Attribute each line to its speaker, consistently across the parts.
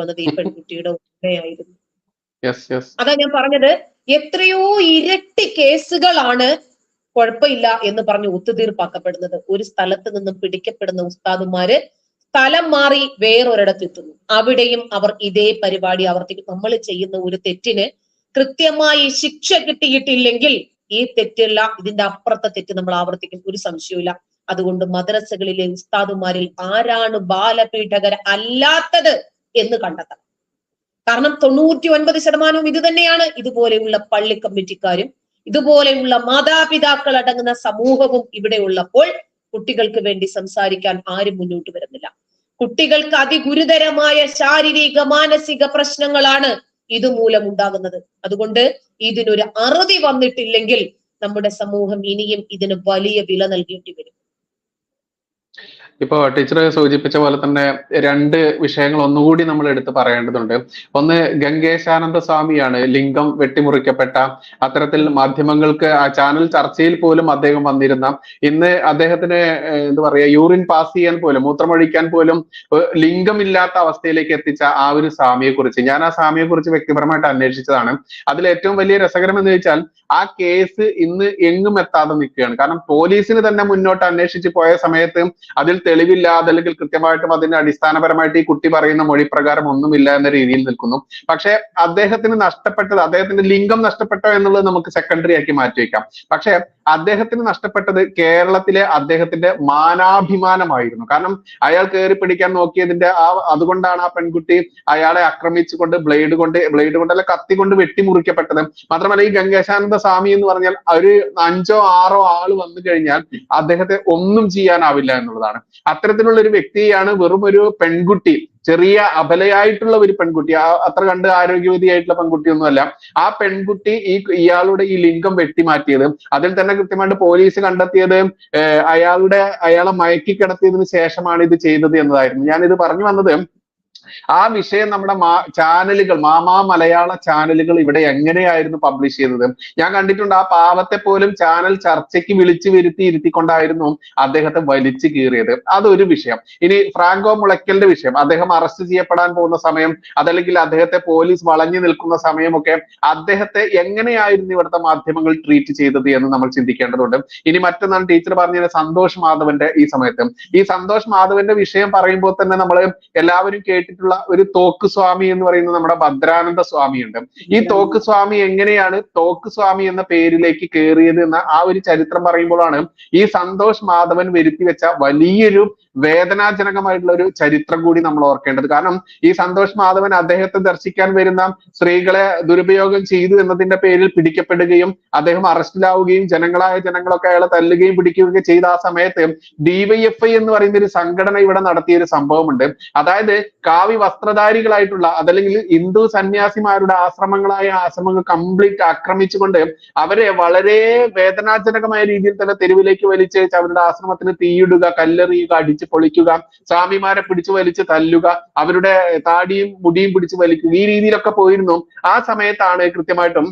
Speaker 1: വന്നത് ഈ പെൺകുട്ടിയുടെ ഉമ്മയായിരുന്നു. അതാ ഞാൻ പറഞ്ഞത് എത്രയോ ഇരട്ടി കേസുകളാണ് കുഴപ്പമില്ല എന്ന് പറഞ്ഞ് ഒത്തുതീർപ്പാക്കപ്പെടുന്നത്. ഒരു സ്ഥലത്ത് നിന്നും പിടിക്കപ്പെടുന്ന ഉസ്താദുമാര് സ്ഥലം മാറി വേറൊരിടത്ത് എത്തുന്നു അവിടെയും അവർ ഇതേ പരിപാടി ആവർത്തിക്കും. നമ്മൾ ചെയ്യുന്ന ഒരു തെറ്റിന് കൃത്യമായി ശിക്ഷ കിട്ടിയിട്ടില്ലെങ്കിൽ ഈ തെറ്റല്ല ഇതിന്റെ അപ്പുറത്തെ തെറ്റ് നമ്മൾ ആവർത്തിക്കും. ഒരു സംശയമില്ല അതുകൊണ്ട് മദ്രസകളിലെ ഉസ്താദുമാരിൽ ആരാണ് ബാലപീഠകർ അല്ലാത്തത്? എന്ന് കണ്ടെത്തണം. കാരണം തൊണ്ണൂറ്റി ഒൻപത് ശതമാനവും ഇത് തന്നെയാണ്. ഇതുപോലെയുള്ള പള്ളി കമ്മിറ്റിക്കാരും ഇതുപോലെയുള്ള മാതാപിതാക്കൾ അടങ്ങുന്ന സമൂഹവും ഇവിടെ ഉള്ളപ്പോൾ കുട്ടികൾക്ക് വേണ്ടി സംസാരിക്കാൻ ആരും മുന്നോട്ട് വരുന്നില്ല. കുട്ടികൾക്ക് അതിഗുരുതരമായ ശാരീരിക മാനസിക പ്രശ്നങ്ങളാണ് ഇതുമൂലം ഉണ്ടാകുന്നത്. അതുകൊണ്ട് ഇതിനൊരു അറുതി വന്നിട്ടില്ലെങ്കിൽ നമ്മുടെ സമൂഹം ഇനിയും ഇതിന് വലിയ വില നൽകേണ്ടി വരും.
Speaker 2: ഇപ്പോ ടീച്ചർ സൂചിപ്പിച്ച പോലെ തന്നെ രണ്ട് വിഷയങ്ങൾ ഒന്നുകൂടി നമ്മൾ എടുത്ത് പറയേണ്ടതുണ്ട്. ഒന്ന് ഗംഗേശാനന്ദ സ്വാമിയാണ് ലിംഗം വെട്ടിമുറിക്കപ്പെട്ട അത്തരത്തിൽ മാധ്യമങ്ങൾക്ക് ആ ചാനൽ ചർച്ചയിൽ പോലും അദ്ദേഹം വന്നിരുന്ന ഇന്ന് അദ്ദേഹത്തിന് എന്താ പറയുക യൂറിൻ പാസ് ചെയ്യാൻ പോലും മൂത്രമൊഴിക്കാൻ പോലും ലിംഗമില്ലാത്ത അവസ്ഥയിലേക്ക് എത്തിച്ച ആ ഒരു സ്വാമിയെ കുറിച്ച് ഞാൻ ആ സ്വാമിയെ കുറിച്ച് വ്യക്തിപരമായിട്ട് അന്വേഷിച്ചതാണ്. അതിൽ ഏറ്റവും വലിയ രസകരം എന്ന് വെച്ചാൽ ആ കേസ് ഇന്ന് എങ്ങും എത്താതെ നിൽക്കുകയാണ്. കാരണം പോലീസിന് തന്നെ മുന്നോട്ട് അന്വേഷിച്ച് പോയ സമയത്ത് അതിൽ തെളിവില്ലാതെ അല്ലെങ്കിൽ കൃത്യമായിട്ടും അതിന് അടിസ്ഥാനപരമായിട്ട് ഈ കുട്ടി പറയുന്ന മൊഴി പ്രകാരം ഒന്നുമില്ല എന്ന രീതിയിൽ നിൽക്കുന്നു. പക്ഷെ അദ്ദേഹത്തിന് നഷ്ടപ്പെട്ടത് അദ്ദേഹത്തിന്റെ ലിംഗം നഷ്ടപ്പെട്ടോ എന്നുള്ളത് നമുക്ക് സെക്കൻഡറി ആക്കി മാറ്റി വെക്കാം പക്ഷെ അദ്ദേഹത്തിന് നഷ്ടപ്പെട്ടത് കേരളത്തിലെ അദ്ദേഹത്തിന്റെ മാനാഭിമാനമായിരുന്നു. കാരണം അയാൾ കയറി പിടിക്കാൻ നോക്കിയതിന്റെ ആ അതുകൊണ്ടാണ് ആ പെൺകുട്ടി അയാളെ ആക്രമിച്ചുകൊണ്ട് ബ്ലേഡ് കൊണ്ട് ബ്ലേഡ് കൊണ്ടല്ല കത്തി കൊണ്ട് വെട്ടിമുറിക്കപ്പെട്ടത്. മാത്രമല്ല ഈ ഗംഗേശാനന്ദ സ്വാമി എന്ന് പറഞ്ഞാൽ ഒരു അഞ്ചോ ആറോ ആൾ വന്നു കഴിഞ്ഞാൽ അദ്ദേഹത്തെ ഒന്നും ചെയ്യാനാവില്ല എന്നുള്ളതാണ്. അത്തരത്തിലുള്ള ഒരു വ്യക്തിയാണ് വെറും ഒരു പെൺകുട്ടി ചെറിയ അബലയായിട്ടുള്ള ഒരു പെൺകുട്ടി. ആ അത്ര കണ്ട് ആരോഗ്യവതിയായിട്ടുള്ള പെൺകുട്ടിയൊന്നുമല്ല. ആ പെൺകുട്ടി ഈ ഇയാളുടെ ഈ ലിംഗം വെട്ടിമാറ്റിയത് അതിൽ തന്നെ കൃത്യമായിട്ട് പോലീസ് കണ്ടെത്തിയത് അയാളുടെ അയാളെ മയക്കി കിടത്തിയതിനു ശേഷമാണ് ഇത് ചെയ്തത് എന്നതായിരുന്നു. ഞാൻ ഇത് പറഞ്ഞു വന്നത് ആ വിഷയം നമ്മുടെ ചാനലുകൾ മാമാ മലയാള ചാനലുകൾ ഇവിടെ എങ്ങനെയായിരുന്നു പബ്ലിഷ് ചെയ്തത്? ഞാൻ കണ്ടിട്ടുണ്ട് ആ പാവത്തെ പോലും ചാനൽ ചർച്ചയ്ക്ക് വിളിച്ചു വരുത്തി ഇരുത്തിക്കൊണ്ടായിരുന്നു അദ്ദേഹത്തെ വലിച്ചു കീറിയത്. അതൊരു വിഷയം. ഇനി ഫ്രാങ്കോ മുളയ്ക്കലിന്റെ വിഷയം. അദ്ദേഹം അറസ്റ്റ് ചെയ്യപ്പെടാൻ പോകുന്ന സമയം അതല്ലെങ്കിൽ അദ്ദേഹത്തെ പോലീസ് വളഞ്ഞു നിൽക്കുന്ന സമയമൊക്കെ അദ്ദേഹത്തെ എങ്ങനെയായിരുന്നു ഇവിടുത്തെ മാധ്യമങ്ങൾ ട്രീറ്റ് ചെയ്തത് എന്ന് നമ്മൾ ചിന്തിക്കേണ്ടതുണ്ട്. ഇനി മറ്റൊന്നാണ് ടീച്ചർ പറഞ്ഞ സന്തോഷ് മാധവന്റെ ഈ സമയത്ത്. ഈ സന്തോഷ് മാധവന്റെ വിഷയം പറയുമ്പോൾ തന്നെ നമ്മൾ എല്ലാവരും കേട്ടിട്ടുള്ള ഒരു തോക്ക് സ്വാമി എന്ന് പറയുന്ന നമ്മുടെ ഭദ്രാനന്ദ സ്വാമിയുണ്ട്. ഈ തോക്ക് സ്വാമി എങ്ങനെയാണ് തോക്ക് സ്വാമി എന്ന പേരിലേക്ക് കയറിയത് എന്ന ആ ഒരു ചരിത്രം പറയുമ്പോഴാണ് ഈ സന്തോഷ് മാധവൻ വരുത്തി വെച്ച വലിയൊരു വേദനാജനകമായിട്ടുള്ള ഒരു ചരിത്രം കൂടി നമ്മൾ ഓർക്കേണ്ടത്. കാരണം ഈ സന്തോഷ് മാധവൻ അദ്ദേഹത്തെ ദർശിക്കാൻ വരുന്ന സ്ത്രീകളെ ദുരുപയോഗം ചെയ്തു എന്നതിന്റെ പേരിൽ പിടിക്കപ്പെടുകയും അദ്ദേഹം അറസ്റ്റിലാവുകയും ജനങ്ങളായ ജനങ്ങളൊക്കെ അയാളെ തല്ലുകയും പിടിക്കുകയൊക്കെ ചെയ്ത ആ സമയത്ത് ഡിവൈഎഫ്ഐ എന്ന് പറയുന്ന ഒരു സംഘടന ഇവിടെ നടത്തിയ ഒരു സംഭവമുണ്ട്. അതായത് കാവി വസ്ത്രധാരികളായിട്ടുള്ള അതല്ലെങ്കിൽ ഹിന്ദു സന്യാസിമാരുടെ ആശ്രമങ്ങളായ ആശ്രമങ്ങൾ കംപ്ലീറ്റ് ആക്രമിച്ചുകൊണ്ട് അവരെ വളരെ വേദനാജനകമായ രീതിയിൽ തന്നെ തെരുവിലേക്ക് വലിച്ചയച്ച് അവരുടെ ആശ്രമത്തിന് തീയിടുക കല്ലെറിയുക അടിച്ച് പൊളിക്കുക സ്വാമിമാരെ പിടിച്ചു വലിച്ച് തല്ലുക അവരുടെ താടിയും മുടിയും പിടിച്ചു വലിക്കുക ഈ രീതിയിലൊക്കെ പോയിരുന്നു. ആ സമയത്താണ് കൃത്യമായിട്ടും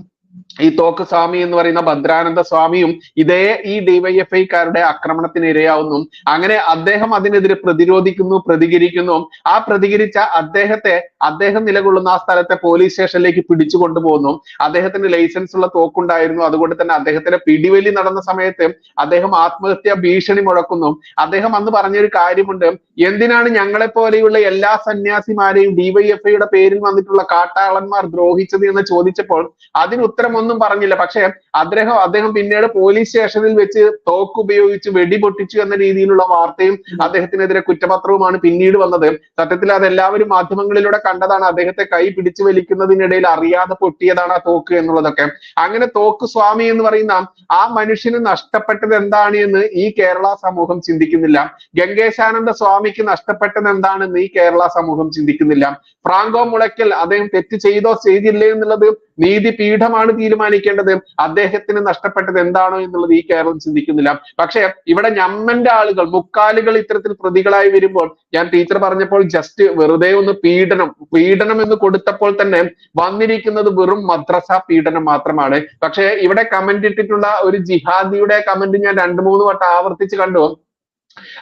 Speaker 2: ഈ തോക്ക് സ്വാമി എന്ന് പറയുന്ന ഭദ്രാനന്ദ സ്വാമിയും ഇതേ ഈ ഡിവൈഎഫ്ഐക്കാരുടെ ആക്രമണത്തിന് ഇരയാവുന്നു. അങ്ങനെ അദ്ദേഹം അതിനെതിരെ പ്രതിരോധിക്കുന്നു പ്രതികരിക്കുന്നു. ആ പ്രതികരിച്ച അദ്ദേഹത്തെ അദ്ദേഹം നിലകൊള്ളുന്ന ആ സ്ഥലത്തെ പോലീസ് സ്റ്റേഷനിലേക്ക് പിടിച്ചു കൊണ്ടുപോകുന്നു. അദ്ദേഹത്തിന് ലൈസൻസ് ഉള്ള തോക്കുണ്ടായിരുന്നു. അതുകൊണ്ട് തന്നെ അദ്ദേഹത്തിന്റെ പിടിവലി നടന്ന സമയത്ത് അദ്ദേഹം ആത്മഹത്യ ഭീഷണി മുഴക്കുന്നു. അദ്ദേഹം അന്ന് പറഞ്ഞൊരു കാര്യമുണ്ട്. എന്തിനാണ് ഞങ്ങളെ പോലെയുള്ള എല്ലാ സന്യാസിമാരെയും ഡിവൈഎഫ്ഐയുടെ പേരിൽ വന്നിട്ടുള്ള കാട്ടാളന്മാർ ദ്രോഹിച്ചത് എന്ന് ചോദിച്ചപ്പോൾ അതിന് ഉത്തരം ഒന്നും പറഞ്ഞില്ല. പക്ഷെ അദ്ദേഹം അദ്ദേഹം പിന്നീട് പോലീസ് സ്റ്റേഷനിൽ വെച്ച് തോക്ക് ഉപയോഗിച്ച് വെടി പൊട്ടിച്ചു എന്ന രീതിയിലുള്ള വാർത്തയും അദ്ദേഹത്തിനെതിരെ കുറ്റപത്രവുമാണ് പിന്നീട് വന്നത്. സത്യത്തിൽ അത് എല്ലാവരും മാധ്യമങ്ങളിലൂടെ കണ്ടതാണ്. അദ്ദേഹത്തെ കൈ പിടിച്ചു വലിക്കുന്നതിനിടയിൽ അറിയാതെ പൊട്ടിയതാണ് ആ തോക്ക് എന്നുള്ളതൊക്കെ. അങ്ങനെ തോക്ക് സ്വാമി എന്ന് പറയുന്ന ആ മനുഷ്യന് നഷ്ടപ്പെട്ടത് എന്താണ് എന്ന് ഈ കേരള സമൂഹം ചിന്തിക്കുന്നില്ല. ഗംഗേശാനന്ദ സ്വാമിക്ക് നഷ്ടപ്പെട്ടത് എന്താണെന്ന് ഈ കേരള സമൂഹം ചിന്തിക്കുന്നില്ല. ഫ്രാങ്കോ മുളയ്ക്കൽ അദ്ദേഹം തെറ്റ് ചെയ്തോ ചെയ്തില്ലേ എന്നുള്ളത് നീതിപീഠമാണ് തീരുമാനിക്കേണ്ടത്. അദ്ദേഹത്തിന് നഷ്ടപ്പെട്ടത് എന്താണോ എന്നുള്ളത് ഈ കേരളം ചിന്തിക്കുന്നില്ല. പക്ഷെ ഇവിടെ ഞമ്മന്റെ ആളുകൾ മുക്കാലുകൾ ഇത്തരത്തിൽ പ്രതികളായി വരുമ്പോൾ ഞാൻ ടീച്ചർ പറഞ്ഞപ്പോൾ ജസ്റ്റ് വെറുതെ ഒന്ന് പീഡനം പീഡനം എന്ന് കൊടുത്തപ്പോൾ തന്നെ വന്നിരിക്കുന്നത് വെറും മദ്രസ പീഡനം മാത്രമാണ്. പക്ഷെ ഇവിടെ കമന്റ് ഇട്ടിട്ടുള്ള ഒരു ജിഹാദിയുടെ കമന്റ് ഞാൻ രണ്ട് മൂന്ന് വട്ടം ആവർത്തിച്ച് കണ്ടു.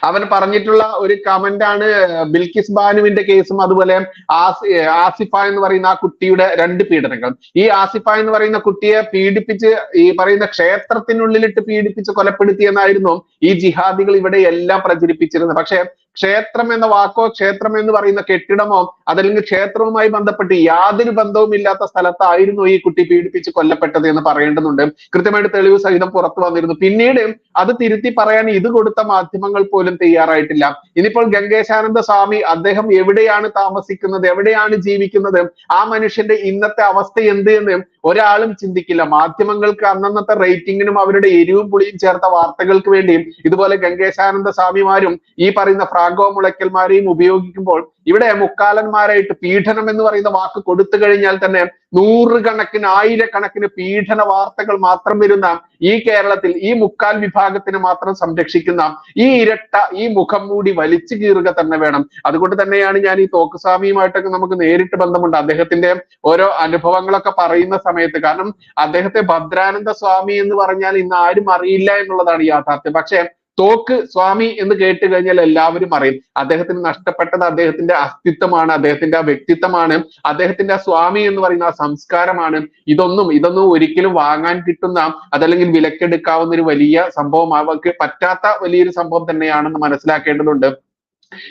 Speaker 2: അവൻ പറഞ്ഞിട്ടുള്ള ഒരു കമന്റ് ആണ് ബിൽക്കിസ് ബാനുവിന്റെ കേസും അതുപോലെ ആസി ആസിഫ എന്ന് പറയുന്ന ആ കുട്ടിയുടെ രണ്ട് പീഡനങ്ങൾ ഈ ആസിഫ എന്ന് പറയുന്ന കുട്ടിയെ പീഡിപ്പിച്ച് ഈ പറയുന്ന ക്ഷേത്രത്തിനുള്ളിലിട്ട് പീഡിപ്പിച്ച് കൊലപ്പെടുത്തി എന്നായിരുന്നു ഈ ജിഹാദികൾ ഇവിടെ എല്ലാം പ്രചരിപ്പിച്ചിരുന്നത്. പക്ഷെ ക്ഷേത്രം എന്ന വാക്കോ ക്ഷേത്രം എന്ന് പറയുന്ന കെട്ടിടമോ അതല്ലെങ്കിൽ ക്ഷേത്രവുമായി ബന്ധപ്പെട്ട് യാതൊരു ബന്ധവും ഇല്ലാത്ത സ്ഥലത്തായിരുന്നു ഈ കുട്ടി പീഡിപ്പിച്ച് കൊല്ലപ്പെട്ടത് എന്ന് പറയേണ്ടതുണ്ട്. കൃത്യമായിട്ട് തെളിവ് സഹിതം പുറത്തു വന്നിരുന്നു. പിന്നീട് അത് തിരുത്തി പറയാൻ ഇത് കൊടുത്ത മാധ്യമങ്ങൾ പോലും തയ്യാറായിട്ടില്ല. ഇനിയിപ്പോൾ ഗംഗേശാനന്ദ സ്വാമി അദ്ദേഹം എവിടെയാണ് താമസിക്കുന്നത്? എവിടെയാണ് ജീവിക്കുന്നത്? ആ മനുഷ്യന്റെ ഇന്നത്തെ അവസ്ഥ എന്ത് എന്ന് ഒരാളും ചിന്തിക്കില്ല. മാധ്യമങ്ങൾക്ക് അന്നന്നത്തെ റേറ്റിംഗിനും അവരുടെ എരിവും പുളിയും ചേർത്ത വാർത്തകൾക്ക് വേണ്ടിയും ഇതുപോലെ ഗംഗേശാനന്ദ സ്വാമിമാരും ഈ പറയുന്ന ഫ്രാങ്കോ മുളയ്ക്കൽമാരെയും ഉപയോഗിക്കുമ്പോൾ ഇവിടെ മുക്കാലന്മാരായിട്ട് പീഡനം എന്ന് പറയുന്ന വാക്ക് കൊടുത്തു കഴിഞ്ഞാൽ തന്നെ നൂറുകണക്കിന് ആയിരക്കണക്കിന് പീഡന വാർത്തകൾ മാത്രം വരുന്ന ഈ കേരളത്തിൽ ഈ മുക്കാൽ വിഭാഗത്തിന് മാത്രം സംരക്ഷിക്കുന്ന ഈ ഇരട്ട ഈ മുഖം മൂടി വലിച്ചു കീറുക തന്നെ വേണം. അതുകൊണ്ട് തന്നെയാണ് ഞാൻ ഈ തോക്കുസ്വാമിയുമായിട്ടൊക്കെ നമുക്ക് നേരിട്ട് ബന്ധമുണ്ട്. അദ്ദേഹത്തിന്റെ ഓരോ അനുഭവങ്ങളൊക്കെ പറയുന്ന സമയത്ത്. കാരണം അദ്ദേഹത്തെ ഭദ്രാനന്ദ സ്വാമി എന്ന് പറഞ്ഞാൽ ഇന്ന് ആരും അറിയില്ല എന്നുള്ളതാണ് യാഥാർത്ഥ്യം. പക്ഷേ തോക്ക് സ്വാമി എന്ന് കേട്ട് കഴിഞ്ഞാൽ എല്ലാവരും അറിയും. അദ്ദേഹത്തിന് നഷ്ടപ്പെട്ടത് അദ്ദേഹത്തിന്റെ അസ്തിത്വമാണ് അദ്ദേഹത്തിന്റെ ആ വ്യക്തിത്വമാണ് അദ്ദേഹത്തിന്റെ ആ സ്വാമി എന്ന് പറയുന്ന ആ സംസ്കാരമാണ്. ഇതൊന്നും ഇതൊന്നും ഒരിക്കലും വാങ്ങാൻ കിട്ടുന്ന അതല്ലെങ്കിൽ വിലക്കെടുക്കാവുന്ന ഒരു വലിയ സംഭവം അവർക്ക് പറ്റാത്ത വലിയൊരു സംഭവം തന്നെയാണെന്ന് മനസ്സിലാക്കേണ്ടതുണ്ട്.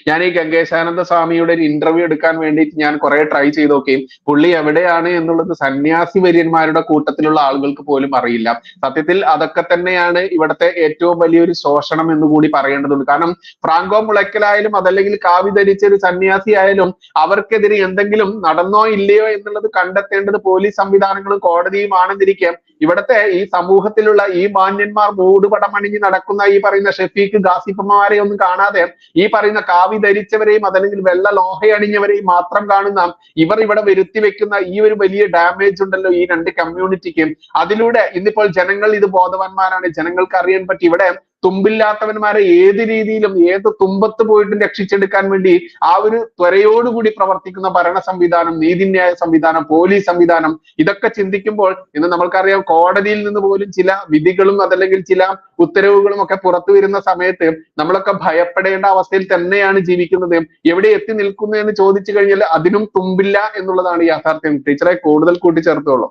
Speaker 2: ഞാൻ ഈ ഗംഗേശാനന്ദ സ്വാമിയുടെ ഒരു ഇന്റർവ്യൂ എടുക്കാൻ വേണ്ടിയിട്ട് ഞാൻ കുറെ ട്രൈ ചെയ്ത് നോക്കുകയും പുള്ളി എവിടെയാണ് എന്നുള്ളത് സന്യാസി വര്യന്മാരുടെ കൂട്ടത്തിലുള്ള ആളുകൾക്ക് പോലും അറിയില്ല. സത്യത്തിൽ അതൊക്കെ തന്നെയാണ് ഇവിടുത്തെ ഏറ്റവും വലിയൊരു ശോഷണം എന്ന് കൂടി പറയേണ്ടതുണ്ട്. കാരണം ഫ്രാങ്കോ മുളയ്ക്കലായാലും അതല്ലെങ്കിൽ കാവി ധരിച്ച ഒരു സന്യാസി ആയാലും അവർക്കെതിരെ എന്തെങ്കിലും നടന്നോ ഇല്ലയോ എന്നുള്ളത് കണ്ടെത്തേണ്ടത് പോലീസ് സംവിധാനങ്ങളും കോടതിയും ആണെന്നിരിക്കെ ഇവിടുത്തെ ഈ സമൂഹത്തിലുള്ള ഈ മാന്യന്മാർ മൂടുപടം അണിഞ്ഞ് നടക്കുന്ന ഈ പറയുന്ന ഷെഫീഖ് ഗാസിപ്പന്മാരെ ഒന്നും കാണാതെ ഈ പറയുന്ന കാവി ധരിച്ചവരെയും അതല്ലെങ്കിൽ വെള്ള ലോഹ അണിഞ്ഞവരെയും മാത്രം കാണുന്ന ഇവർ ഇവിടെ വരുത്തി വെക്കുന്ന ഈ ഒരു വലിയ ഡാമേജ് ഉണ്ടല്ലോ ഈ രണ്ട് കമ്മ്യൂണിറ്റിക്കും അതിലൂടെ ഇന്നിപ്പോൾ ജനങ്ങൾ ഇത് ബോധവാന്മാരാണ്. ജനങ്ങൾക്ക് അറിയാൻ പറ്റി. ഇവിടെ തുമ്പില്ലാത്തവന്മാരെ ഏത് രീതിയിലും ഏത് തുമ്പത്ത് പോയിട്ടും രക്ഷിച്ചെടുക്കാൻ വേണ്ടി ആ ഒരു ത്വരയോടുകൂടി പ്രവർത്തിക്കുന്ന ഭരണ സംവിധാനം നീതിന്യായ സംവിധാനം പോലീസ് സംവിധാനം ഇതൊക്കെ ചിന്തിക്കുമ്പോൾ ഇന്ന് നമ്മൾക്കറിയാം കോടതിയിൽ നിന്ന് പോലും ചില വിധികളും അതല്ലെങ്കിൽ ചില ഉത്തരവുകളും ഒക്കെ പുറത്തു വരുന്ന സമയത്ത് നമ്മളൊക്കെ ഭയപ്പെടേണ്ട അവസ്ഥയിൽ തന്നെയാണ് ജീവിക്കുന്നത്. എവിടെ എത്തി നിൽക്കുന്നു എന്ന് ചോദിച്ചു കഴിഞ്ഞാൽ അതിനും തുമ്പില്ല എന്നുള്ളതാണ് യാഥാർത്ഥ്യം. ടീച്ചറെ കൂടുതൽ കൂട്ടിച്ചേർത്തോളൂ.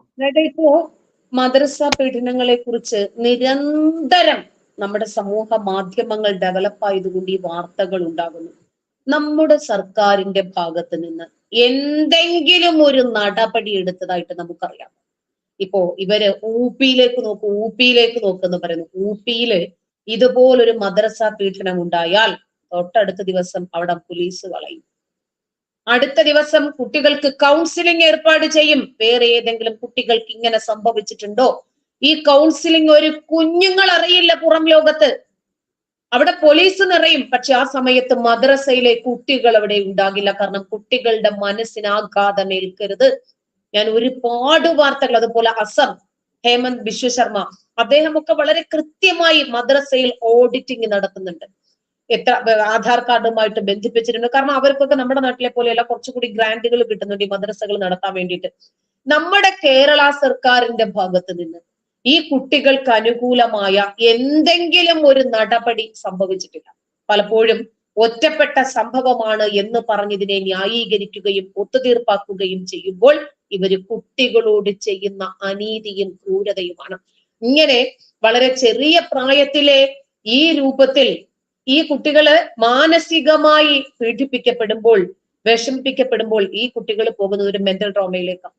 Speaker 1: മദ്രസ പീഡനങ്ങളെ കുറിച്ച് നിരന്തരം നമ്മുടെ സമൂഹ മാധ്യമങ്ങൾ ഡെവലപ്പ് ആയതുകൊണ്ട് ഈ വാർത്തകൾ ഉണ്ടാകുന്നു. നമ്മുടെ സർക്കാരിന്റെ ഭാഗത്ത് നിന്ന് എന്തെങ്കിലും ഒരു നടപടി എടുത്തതായിട്ട് നമുക്കറിയാം. ഇപ്പോ ഇവർ ഊപ്പിയിലേക്ക് നോക്കൂ ഊപ്പിയിലേക്ക് നോക്കുന്നു പറയുന്നു. ഊപ്പിയിൽ ഇതുപോലൊരു മദ്രസ പീഡനം ഉണ്ടായാൽ തൊട്ടടുത്ത ദിവസം അവിടെ പോലീസ് കളയും അടുത്ത ദിവസം കുട്ടികൾക്ക് കൗൺസിലിംഗ് ഏർപ്പാട് ചെയ്യും. വേറെ ഏതെങ്കിലും കുട്ടികൾക്ക് ഇങ്ങനെ സംഭവിച്ചിട്ടുണ്ടോ? ഈ കൗൺസിലിംഗ് ഒരു കുഞ്ഞുങ്ങൾ അറിയില്ല പുറം ലോകത്ത്. അവിടെ പോലീസ് നിറയും. പക്ഷെ ആ സമയത്ത് മദ്രസയിലെ കുട്ടികൾ അവിടെ ഉണ്ടാകില്ല. കാരണം കുട്ടികളുടെ മനസ്സിന് ആഘാതം ഏൽക്കരുത് ഞാൻ ഒരുപാട് വാർത്തകൾ അതുപോലെ അസം ഹേമന്ത് ബിശ്വശർമ്മ അദ്ദേഹമൊക്കെ വളരെ കൃത്യമായി മദ്രസയിൽ ഓഡിറ്റിംഗ് നടത്തുന്നുണ്ട്. എത്ര ആധാർ കാർഡുമായിട്ട് ബന്ധിപ്പിച്ചിട്ടുണ്ട്. കാരണം അവർക്കൊക്കെ നമ്മുടെ നാട്ടിലെ പോലെയല്ല കുറച്ചുകൂടി ഗ്രാന്റുകൾ കിട്ടുന്നുണ്ട് ഈ മദ്രസകൾ നടത്താൻ വേണ്ടിയിട്ട്. നമ്മുടെ കേരള സർക്കാരിന്റെ ഭാഗത്ത് നിന്ന് ഈ കുട്ടികൾക്ക് അനുകൂലമായ എന്തെങ്കിലും ഒരു നടപടി സംഭവിച്ചിട്ടില്ല. പലപ്പോഴും ഒറ്റപ്പെട്ട സംഭവമാണ് എന്ന് പറഞ്ഞതിനെ ന്യായീകരിക്കുകയും ഒത്തുതീർപ്പാക്കുകയും ചെയ്യുമ്പോൾ ഇവർ കുട്ടികളോട് ചെയ്യുന്ന അനീതിയും ക്രൂരതയുമാണ്. ഇങ്ങനെ വളരെ ചെറിയ പ്രായത്തിലെ ഈ രൂപത്തിൽ ഈ കുട്ടികൾ മാനസികമായി പീഡിപ്പിക്കപ്പെടുമ്പോൾ വിഷമിപ്പിക്കപ്പെടുമ്പോൾ ഈ കുട്ടികൾ പോകുന്നത് ഒരു മെന്റൽ ട്രോമയിലേക്കാണ്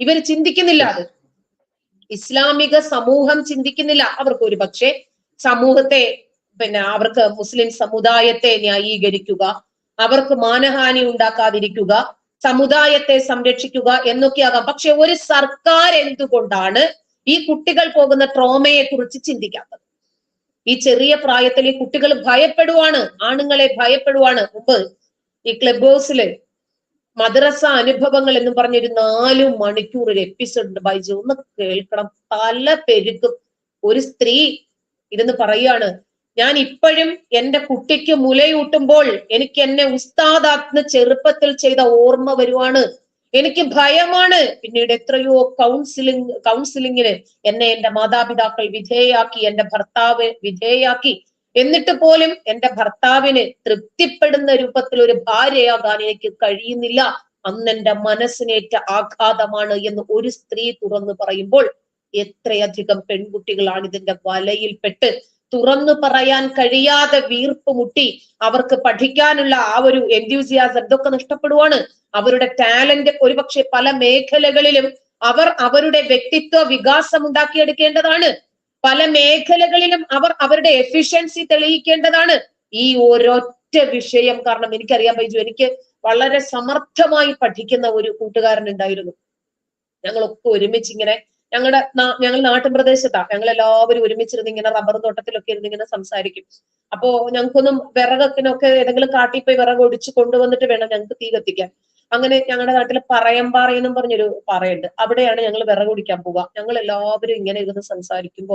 Speaker 1: ഇവർ ചിന്തിക്കുന്നില്ല അത്. ഇസ്ലാമിക സമൂഹം ചിന്തിക്കുന്നില്ല. അവർക്ക് ഒരു പക്ഷേ സമൂഹത്തെ പിന്നെ അവർക്ക് മുസ്ലിം സമുദായത്തെ ന്യായീകരിക്കുക അവർക്ക് മാനഹാനി ഉണ്ടാക്കാതിരിക്കുക സമുദായത്തെ സംരക്ഷിക്കുക എന്നൊക്കെയാകാം. പക്ഷെ ഒരു സർക്കാർ എന്തുകൊണ്ടാണ് ഈ കുട്ടികൾ പോകുന്ന ട്രോമയെ കുറിച്ച് ചിന്തിക്കാത്തത്? ഈ ചെറിയ പ്രായത്തിൽ ഈ കുട്ടികൾ ഭയപ്പെടുവാണ് ആണുങ്ങളെ ഭയപ്പെടുവാണ്. മുമ്പ് ഈ ക്ലബ് ഹൗസിൽ മദ്രസ അനുഭവങ്ങൾ എന്ന് പറഞ്ഞൊരു നാല് മണിക്കൂർ ഒരു എപ്പിസോഡ് ഉണ്ട് ബൈജു. ഒന്ന് കേൾക്കണം. തല പെരുക്കും. ഒരു സ്ത്രീ ഇതെന്ന് പറയാണ് ഞാൻ ഇപ്പോഴും എന്റെ കുട്ടിക്ക് മുലയൂട്ടുമ്പോൾ എനിക്ക് എന്നെ ഉസ്താദാത്മ ചെറുപ്പത്തിൽ ചെയ്ത ഓർമ്മ വരുവാണ്. എനിക്ക് ഭയമാണ്. പിന്നീട് എത്രയോ കൗൺസിലിംഗ് കൗൺസിലിങ്ങിന് എന്നെ എന്റെ മാതാപിതാക്കൾ വിധേയാക്കി എന്റെ ഭർത്താവ് വിധേയാക്കി. എന്നിട്ട് പോലും എന്റെ ഭർത്താവിന് തൃപ്തിപ്പെടുന്ന രൂപത്തിൽ ഒരു ഭാര്യയാകാൻ എനിക്ക് കഴിയുന്നില്ല. അന്ന് എന്റെ മനസ്സിനേറ്റ ആഘാതമാണ് എന്ന് ഒരു സ്ത്രീ തുറന്നു പറയുമ്പോൾ എത്രയധികം പെൺകുട്ടികളാണ് ഇതിന്റെ വലയിൽപ്പെട്ട്. തുറന്നു പറയാൻ കഴിയാതെ വീർപ്പ് മുട്ടി. അവർക്ക് പഠിക്കാനുള്ള ആ ഒരു എൻഡ്യൂസിയാസം ഇതൊക്കെ നഷ്ടപ്പെടുവാണ്. അവരുടെ ടാലന്റ് ഒരുപക്ഷെ പല മേഖലകളിലും അവർ അവരുടെ വ്യക്തിത്വ വികാസം ഉണ്ടാക്കിയെടുക്കേണ്ടതാണ് പല മേഖലകളിലും അവർ അവരുടെ എഫിഷ്യൻസി തെളിയിക്കേണ്ടതാണ്. ഈ ഒരൊറ്റ വിഷയം കാരണം എനിക്കറിയാൻ പറ്റും എനിക്ക് വളരെ സമർത്ഥമായി പഠിക്കുന്ന ഒരു കൂട്ടുകാരൻ ഉണ്ടായിരുന്നു. ഞങ്ങളൊക്കെ ഒരുമിച്ച് ഇങ്ങനെ ഞങ്ങളുടെ ഞങ്ങൾ നാട്ടിൻ ഞങ്ങൾ എല്ലാവരും ഒരുമിച്ചിരുന്ന് ഇങ്ങനെ റബ്ബർ തോട്ടത്തിലൊക്കെ ഇരുന്ന് ഇങ്ങനെ സംസാരിക്കും. അപ്പോ ഞങ്ങൾക്കൊന്നും വിറകത്തിനൊക്കെ ഏതെങ്കിലും കാട്ടിൽ പോയി വിറക് ഒടിച്ച് കൊണ്ടുവന്നിട്ട് വേണം ഞങ്ങൾക്ക് തീ കത്തിക്കാൻ. അങ്ങനെ ഞങ്ങളുടെ നാട്ടിൽ പറയമ്പാറയെന്നും പറഞ്ഞൊരു പറയുണ്ട്. അവിടെയാണ് ഞങ്ങൾ വിറക് ഒടിക്കാൻ പോവുക ഞങ്ങൾ എല്ലാവരും ഇങ്ങനെ ഇരുന്ന് സംസാരിക്കുമ്പോൾ